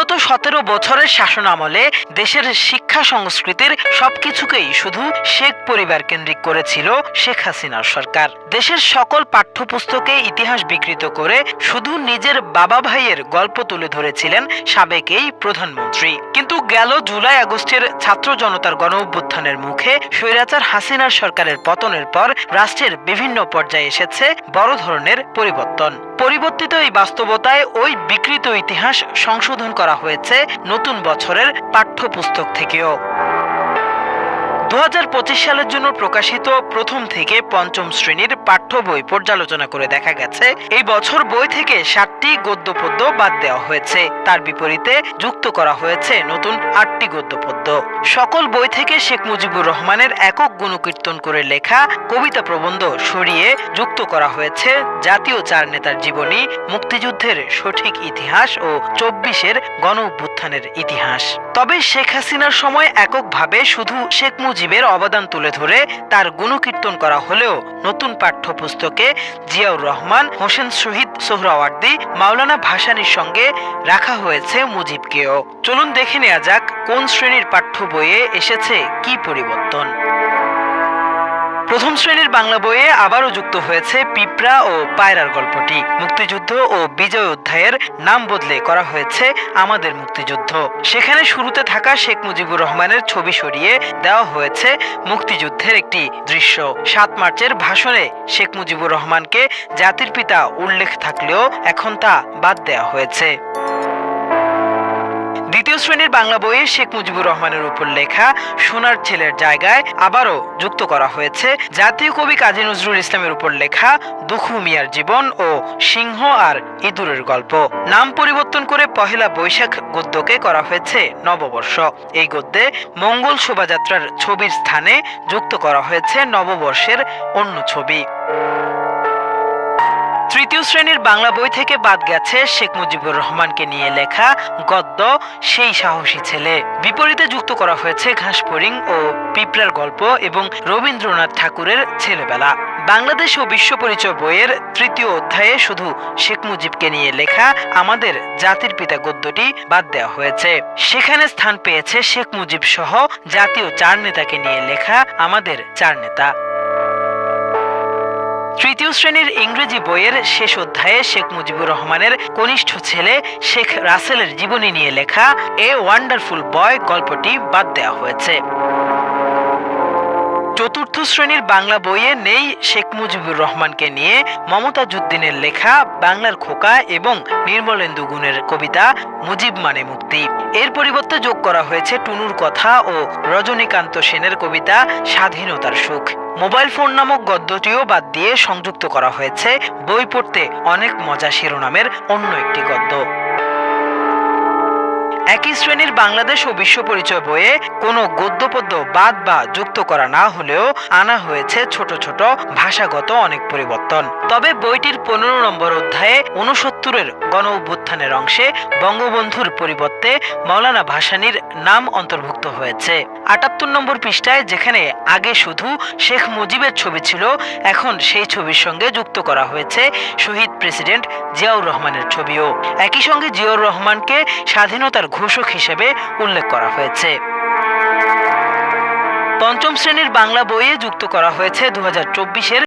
বিগত সতেরো বছরের শাসন আমলে দেশের শিক্ষা সংস্কৃতির সবকিছুকেই শুধু শেখ পরিবার কেন্দ্রিক করেছিল শেখ হাসিনার সরকার। দেশের সকল পাঠ্যপুস্তকে ইতিহাস বিকৃত করে শুধু নিজের বাবা ভাইয়ের গল্প তুলে ধরেছিলেন সাবেক এই প্রধানমন্ত্রী। কিন্তু গেল জুলাই আগস্টের ছাত্র জনতার গণ অভ্যুত্থানের মুখে স্বৈরাচার হাসিনার সরকারের পতনের পর রাষ্ট্রের বিভিন্ন পর্যায়ে এসেছে বড় ধরনের পরিবর্তন। পরিবর্তিত এই বাস্তবতায় ওই বিকৃত ইতিহাস সংশোধন করা হয়েছে নতুন বছরের পাঠ্যপুস্তক থেকেও। দু হাজার পঁচিশ সালের জন্য প্রকাশিত প্রথম থেকে পঞ্চম শ্রেণির পাঠ্য বই পর্যালোচনা করে দেখা গেছে, এই বছর বই থেকে ষাটটি গদ্য পদ্য বাদ দেওয়া হয়েছে। তার বিপরীতে যুক্ত করা হয়েছে নতুন আটটি গদ্য পদ্য সকল বই থেকে শেখ মুজিবুর রহমানের একক গুণকীর্তন করে লেখা কবিতা প্রবন্ধ সরিয়ে যুক্ত করা হয়েছে জাতীয় চার নেতার জীবনী, মুক্তিযুদ্ধের সঠিক ইতিহাস ও চব্বিশের গণ অভ্যুত্থানের ইতিহাস। তবে শেখ হাসিনার সময় এককভাবে শুধু শেখ মুজিবের অবদান তুলে ধরে তার গুণকীর্তন করা হলেও নতুন পাঠ্যপুস্তকে জিয়াউর রহমান, হোসেন শহীদ সোহরাওয়ার্দী, মাওলানা ভাসানীর সঙ্গে রাখা হয়েছে মুজিবকেও। চলুন দেখে নেওয়া যাক কোন শ্রেণির পাঠ্য বইয়ে এসেছে কি পরিবর্তন। প্রথম শ্রেণির বাংলা বইয়ে আবারও যুক্ত হয়েছে পিঁপড়া ও পায়রার গল্পটি। মুক্তিযুদ্ধ ও বিজয় অধ্যায়ের নাম বদলে করা হয়েছে আমাদের মুক্তিযুদ্ধ। সেখানে শুরুতে থাকা শেখ মুজিবুর রহমানের ছবি সরিয়ে দেওয়া হয়েছে মুক্তিযুদ্ধের একটি দৃশ্য। সাত মার্চের ভাষণে শেখ মুজিবুর রহমানকে জাতির পিতা উল্লেখ থাকলেও এখন তা বাদ দেওয়া হয়েছে। দ্বিতীয় শ্রেণির বাংলা বইয়ে শেখ মুজিবুর রহমানের উপর লেখা সোনার ছেলের জায়গায় আবারও যুক্ত করা হয়েছে জাতীয় কবি কাজী নজরুল ইসলামের উপর লেখা দুখু মিয়ার জীবন ও সিংহ আর ইঁদুরের গল্প। নাম পরিবর্তন করে পহেলা বৈশাখ গদ্যকে করা হয়েছে নববর্ষ। এই গদ্যে মঙ্গল শোভাযাত্রার ছবির স্থানে যুক্ত করা হয়েছে নববর্ষের অন্য ছবি। তৃতীয় শ্রেণির বাংলা বই থেকে বাদ গেছে শেখ মুজিবুর রহমানকে নিয়ে লেখা গদ্য সেই সাহসী ছেলে। বিপরীতে যুক্ত করা হয়েছে ঘাসফড়িং ও পিঁপড়ার গল্প এবং রবীন্দ্রনাথ ঠাকুরের ছেলেবেলা। বাংলাদেশ ও বিশ্ব পরিচয় বইয়ের তৃতীয় অধ্যায়ে শুধু শেখ মুজিবকে নিয়ে লেখা আমাদের জাতির পিতা গদ্যটি বাদ দেওয়া হয়েছে। সেখানে স্থান পেয়েছে শেখ মুজিব সহ জাতীয় চার নেতাকে নিয়ে লেখা আমাদের চার নেতা। তৃতীয় শ্রেণির ইংরেজি বইয়ের শেষ অধ্যায়ে শেখ মুজিবুর রহমানের কনিষ্ঠ ছেলে শেখ রাসেলের জীবনী নিয়ে লেখা এ ওয়ান্ডারফুল বয় গল্পটি বাদ দেওয়া হয়েছে। চতুর্থ শ্রেণির বাংলা বইয়ে নেই শেখ মুজিবুর রহমানকে নিয়ে মমতাজুদ্দিনের লেখা, বাংলার খোকা এবং নির্মলেন্দু গুণের কবিতা মুজিব মানে মুক্তি। এর পরিবর্তে যোগ করা হয়েছে টুনুর কথা ও রজনীকান্ত সেনের কবিতা স্বাধীনতার সুখ। মোবাইল ফোন নামক গদ্যটিও বাদ দিয়ে সংযুক্ত করা হয়েছে। বই পড়তে অনেক মজা শিরোনামের অন্য একটি গদ্য। একই শ্রেণির বাংলাদেশ ও বিশ্ব পরিচয় বইয়ে কোনো গদ্যপদ্য বাদ বা যুক্ত করা না হলেও আনা হয়েছে ছোট ছোট ভাষাগত অনেক পরিবর্তন। তবে বইটির পনেরো নম্বর অধ্যায়ে উনসত্তরের গণ অভ্যুত্থানের অংশে বঙ্গবন্ধুর পরিবর্তে মৌলানা ভাসানীর নাম অন্তর্ভুক্ত হয়েছে। আটাত্তর নম্বর পৃষ্ঠায় যেখানে আগে শুধু শেখ মুজিবের ছবি ছিল, এখন সেই ছবির সঙ্গে যুক্ত করা হয়েছে শহীদ প্রেসিডেন্ট জিয়াউর রহমানের ছবিও। একই সঙ্গে জিয়াউর রহমানকে স্বাধীনতার ঘোষক হিসেবে উল্লেখ করা হয়েছে। পঞ্চম শ্রেণির বাংলা বইয়ে যুক্ত করা হয়েছে দু হাজার